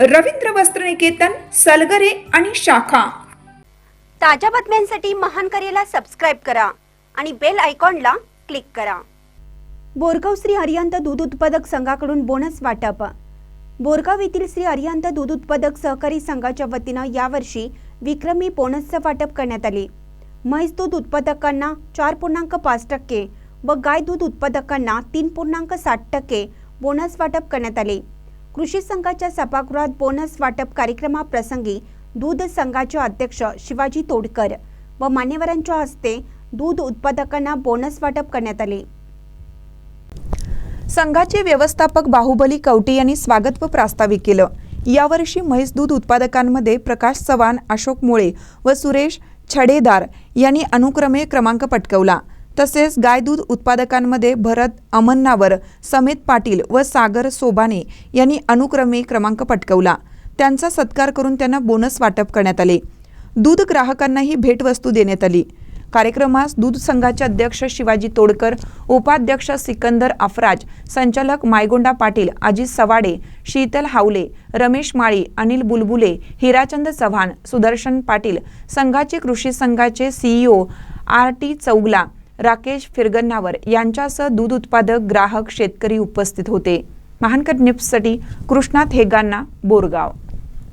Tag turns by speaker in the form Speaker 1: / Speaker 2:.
Speaker 1: रवींद्र वस्त्रनिकेतन सलगरे आणि शाखा.
Speaker 2: ताज्या बातम्यांसाठी महान करेला सबस्क्राईब करा आणि बेल आयकॉनला क्लिक करा. बोरगाव श्री हरियांत दूध उत्पादक संघाकडून बोनस वाटप. बोरगाव येथील श्री हरियांत दूध उत्पादक सहकारी संघाच्या वतीनं यावर्षी विक्रमी बोनसचं वाटप करण्यात आले. म्हैस दूध उत्पादकांना चार पूर्णांक पाच टक्के व गाय दूध उत्पादकांना तीन पूर्णांक साठ टक्के बोनस वाटप करण्यात आले. कृषी संघाच्या सभागृहात बोनस वाटप कार्यक्रमाप्रसंगी दूध संघाचे अध्यक्ष शिवाजी तोडकर व मान्यवरांच्या हस्ते दूध उत्पादकांना बोनस वाटप करण्यात आले.
Speaker 1: संघाचे व्यवस्थापक बाहुबली कवटे यांनी स्वागत व प्रास्ताविक केलं. यावर्षी म्हैस दूध उत्पादकांमध्ये प्रकाश चव्हाण अशोक मुळे व सुरेश छडेदार यांनी अनुक्रमे क्रमांक पटकवला. तसेच गाय दूध उत्पादकांमध्ये भरत अमन्नावर समेत पाटील व सागर सोबाने यांनी अनुक्रमे क्रमांक पटकवला. त्यांचा सत्कार करून त्यांना बोनस वाटप करण्यात आले. दूध ग्राहकांनाही भेटवस्तू देण्यात आली. कार्यक्रमास दूध संघाचे अध्यक्ष शिवाजी तोडकर उपाध्यक्ष सिकंदर अफराज संचालक मायगोंडा पाटील अजित सवाडे शीतल हावले रमेश माळी अनिल बुलबुले हिराचंद चव्हाण सुदर्शन पाटील संघाचे कृषी संघाचे CEO R T Chougule Rakesh Firgannavar यांच्यासह दूध उत्पादक ग्राहक शेतकरी उपस्थित होते. महानकर न्यूजसाठी कृष्णा थेगांना बोरगाव.